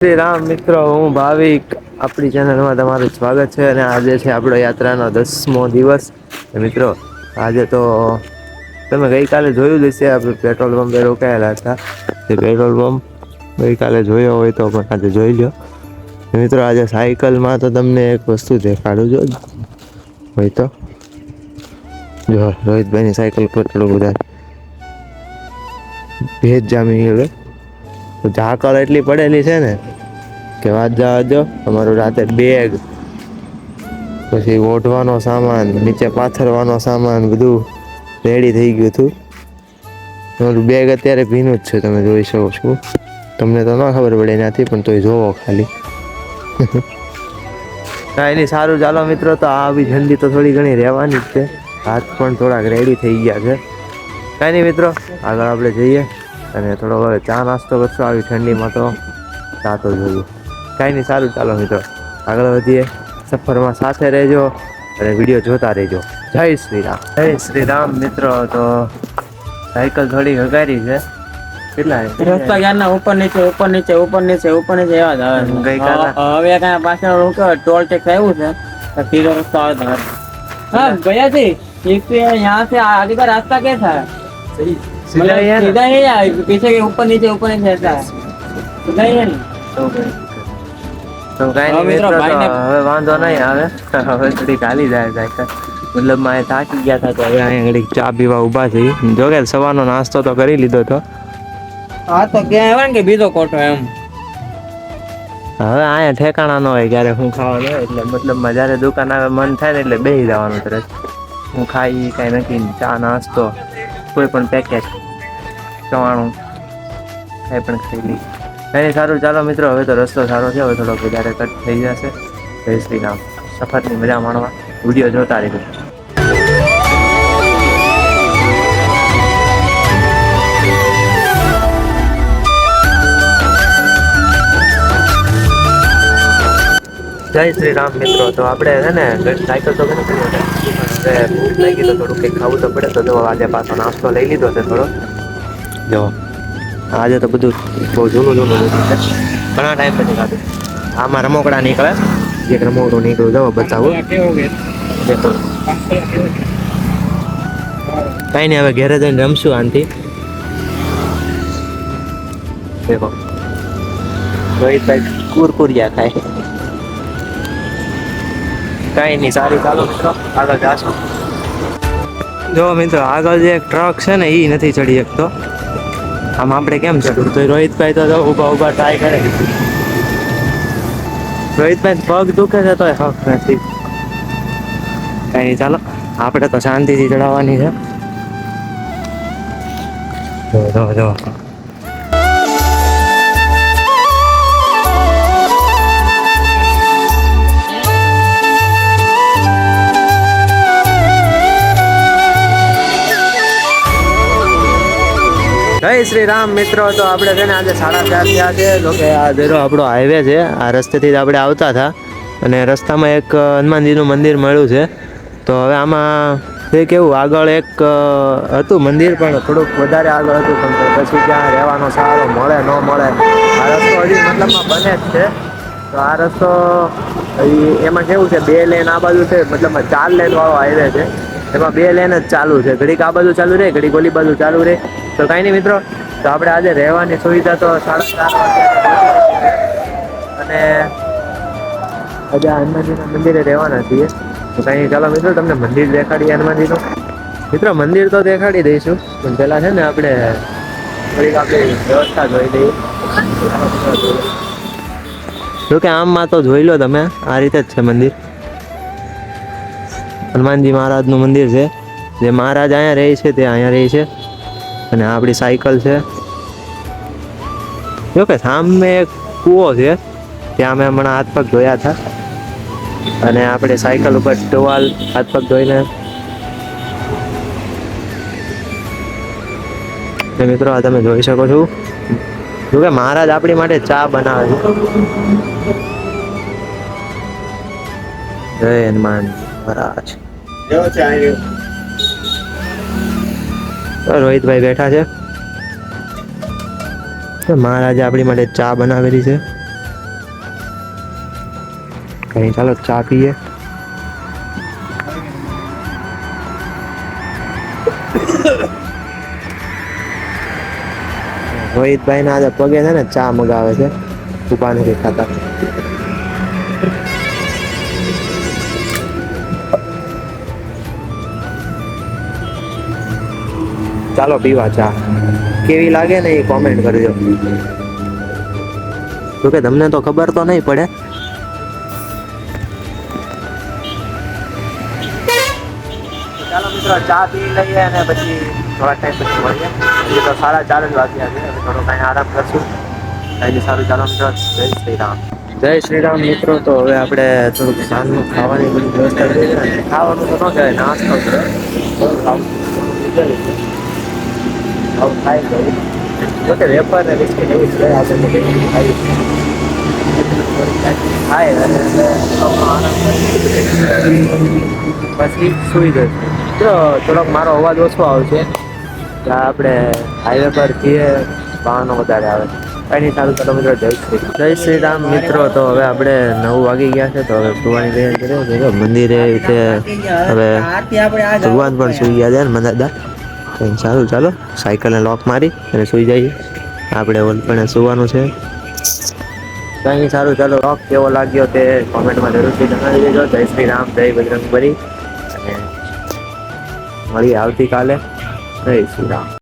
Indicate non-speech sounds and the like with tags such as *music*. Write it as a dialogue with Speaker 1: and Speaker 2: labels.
Speaker 1: શ્રી રામ મિત્રો, હું ભાવિક. આપણી ચેનલમાં તમારું સ્વાગત છે અને આજે છે આપણો યાત્રાનો દસમો દિવસ. મિત્રો, આજે તો તમે ગઈકાલે જોયું જ હશે, આપણે પેટ્રોલ પંપે રોકાયેલા હતા. તે પેટ્રોલ પંપ ગઈકાલે જોયો હોય તો પણ આજે જોઈ લો મિત્રો, આજે સાયકલમાં તો તમને એક વસ્તુ દેખાડું જો. હોય તો. જો, રોહિતભાઈની સાયકલ પર થોડું બધા ભેજ જામી ગયેલો ઝાકળ એટલી પડેલી છે ને કે વાત જવા દો તમારું રાતે બેગ, પછી ઓઢવાનો સામાન, નીચે પાથરવાનો સામાન, બધું રેડી થઈ ગયું હતું. તમારું બેગ અત્યારે ભીનું જ છે, તમે જોઈ શકો છો. તમને તો ના ખબર પડે એનાથી, પણ તોય જોવો ખાલી. *laughs* કાંઈ નહીં, સારું ચાલો મિત્રો, તો આ આવી ઠંડી તો થોડી ઘણી રહેવાની જ છે. હાથ પણ થોડાક રેડી થઈ ગયા છે. કાંઈ નહીં મિત્રો, આગળ આપણે જઈએ અને થોડો ચા નાસ્તો કરશો, આવી ઠંડીમાં તો ચા તો જોઈએ. કાંઈ નહીં સારું ચાલો મિત્રો આગળ વધીએ સફરમાં સાથે રહેજો અને વિડીયો જોતા રહેજો જય શ્રી રામ જય શ્રી રામ મિત્રો તો સાયકલ થોડી હગારી છે કેટલા
Speaker 2: રસ્તા ક્યારના ઉપર નીચે ઉપર નીચે ઉપર નીચે ઉપર નીચે એવા જ આવે છે.
Speaker 1: ગઈકાલે-
Speaker 2: હ- હવે કાંઈ પાછળ હું કહેવાય, ટોલ ટેક્સ આવ્યું છે તો સીધો રસ્તો આવે તમારે हाँ भैया जी एक तो यहाँ से आगे का रास्ता कैसा है
Speaker 1: સીધા
Speaker 2: मतलब
Speaker 1: અહીંયા ને?
Speaker 2: सीधा ही है पीछे के ऊपर नीचे ऊपर नीचे ऐसा है सीधा ही है ना
Speaker 1: તો કાંઈ નહીં
Speaker 2: મિત્રો,
Speaker 1: મિત્રો તો
Speaker 2: ભાઈને-
Speaker 1: હવે વાંધો નહીં આવે હવે થોડી ખાલી જાય સાયકલ મતલબમાં થાકી ગયા હતા તો હવે અહીંયા ચા પીવા ઊભા થઈ જો કે સવારનો નાસ્તો તો કરી લીધો
Speaker 2: હા તો ક્યાં આવે ને કે બીજો કોટો એમ?
Speaker 1: હવે અહીંયા ઠેકાણા ન હોય ક્યારે હું ખાવાનું હોય એટલે મતલબમાં જ્યારે દુકાન આવે મન થાય ને એટલે બેસી જવાનું તરત. હું ખાઈ કાંઈ નક્કી ચા નાસ્તો કોઈ પણ પેકેટ ચવાણું કાંઈ પણ ખાઈ લઈ કાંઈ સારું, ચાલો મિત્રો, હવે તો રસ્તો સારો થયો હવે થોડોક વધારે કટ થઈ જશે. જય શ્રી રામ. સફરની મજા માણવા. વીડિયો જોતા રહેજો. જય શ્રી રામ મિત્રો, તો આપણે છે ને સાયકલ તો ઘણી કરી હવે ભૂખ લાગી કંઈક ખાવું તો પડે, તો આજે પાછો નાસ્તો લઈ લીધો છે થોડો. જો. આજે તો બધું બહુ જૂનું જૂનું છે. ઘણા ટાઈમ પછી ખાધું. આમાં રમકડા નીકળે. એક રમકડું નીકળ્યું જવો બતાવું. કઈ નહીં હવે ઘેરે જઈને રમશું આનથી. દેખો. રોહિતભાઈ કુરકુરિયા ખાય. કઈ નહીં સારું ચાલો મિત્રો. આગળ જાશું. જો મિત્રો આગળ જે એક ટ્રક છે ને એ નથી ચડી શકતો. આમ આપણે કેમ ચડવું તો રોહિતભાઈ તો ઊભા ઊભા ટ્રાય કરે. રોહિતભાઈ પગ દુખે છે તોય હક નથી. કઈ નહીં ચાલો, આપણે તો શાંતિથી ચડાવવાની છે. જો જો જો. જય શ્રી રામ મિત્રો, તો આપણે છે ને આજે સાડા ચાર થયા છે. તો કે આ જેરો આપણો હાઈવે છે. આ રસ્તેથી જ આપણે આવતા હતા. અને રસ્તામાં એક હનુમાનજીનું મંદિર મળ્યું છે. તો હવે આમાં તે કેવું, આગળ એક હતું મંદિર, પણ થોડુંક વધારે આગળ હતું. પણ પછી ત્યાં રહેવાનો સારો મળે, ન મળે, આ રસ્તો હજી મતલબમાં બને જ છે. તો આ રસ્તો એમાં કેવું છે, બે લેન આ બાજુ છે, મતલબમાં ચાર લેન વાળો હાઈવે છે. એમાં બે લેન જ ચાલુ છે. ઘડીક આ બાજુ ચાલુ રહે ઘડીક ઓલી બાજુ ચાલુ રહે તો કાંઈ નહીં મિત્રો, તો આપણે આજે રહેવાની સુવિધા તો સાડા ચાર અને આજે હનુમાનજીના મંદિરે રહેવાના છીએ. તો કાંઈ ચાલો મિત્રો, તમને મંદિર દેખાડીએ હનુમાનજીનું. મિત્રો, મંદિર તો દેખાડી દઈશું, પણ પહેલાં છે ને આપણે થોડીક આપણી વ્યવસ્થા જોઈ દઈએ જોકે આમમાં તો જોઈ લો તમે, આ રીતે જ છે મંદિર. હનુમાનજી મહારાજનું મંદિર છે. જે મહારાજ અહીંયા રહે છે, તે અહીંયા રહે છે. અને આપણી સાયકલ છે. જો સામે એક કૂવો છે, ત્યાં અમે હમણાં હાથ પગ ધોયા હતા. અને આપણે સાયકલ ઉપર ટોવાલ હાથ પગ ધોઈને મિત્રો, આ તમે જોઈ શકો છો. જોકે મહારાજ આપણી માટે ચા બનાવે છે. જય હનુમાન મહારાજ. રોહિતભાઈ બેઠા છે. તો મહારાજે આપણી માટે ચા બનાવેલી છે. કઈ ચાલો ચા પીએ. રોહિતભાઈ ના પગે છે ને ચા મગાવે છે. ઊભા નથી ખાતા ચાલો પીવા ચા. કેવી લાગે ને એ કોમેન્ટ કરજો. જોકે તમને તો ખબર તો નહીં પડે. ચાલો મિત્રો ચા પી લઈએ અને પછી થોડા ટાઈમ પછી મળીએ. હજી તો સારા ચાર જ વાગ્યા છે. થોડો કાંઈ આરામ કરશું. કાંઈ સારું. ચાલો મિત્રો જય શ્રી રામ. જય શ્રી રામ મિત્રો તો હવે આપણે થોડુંક સાંજનું ખાવાની બધી વ્યવસ્થા કરી ખાવાનું તો ન કહેવાય નાસ્તો છે. ખાવું ખાઈ ગયું જોકે વેપાર ને બિસ્કિટ એવું છે આપણે બધું ખાઈ ખાય અને પછી સૂઈ જશે મિત્રો થોડોક મારો અવાજ ઓછો આવશે. તો આપણે હાઈવે પર છીએ વાહનો વધારે આવે. કંઈ નહીં સારું ચાલો મિત્રો જય શ્રી જય શ્રી રામ મિત્રો. તો હવે આપણે નવ વાગી ગયા છે તો હવે સુવાની તૈયારી કરીએ. મંદિરે તે હવે ભગવાન પણ સુઈ ગયા છે ને મદાદા કંઈ સારું ચાલો, સાયકલને લોક મારી અને સુઈ જઈએ. આપણે ઓલ પણ સુવાનું છે. કંઈ સારું, ચાલો લોક કેવો લાગ્યો તે કોમેન્ટમાં જરૂરથી જણાવી દેજો. જય શ્રી રામ, જય બજરંગ બલી અને મળીએ આવતીકાલે. જય શ્રી રામ.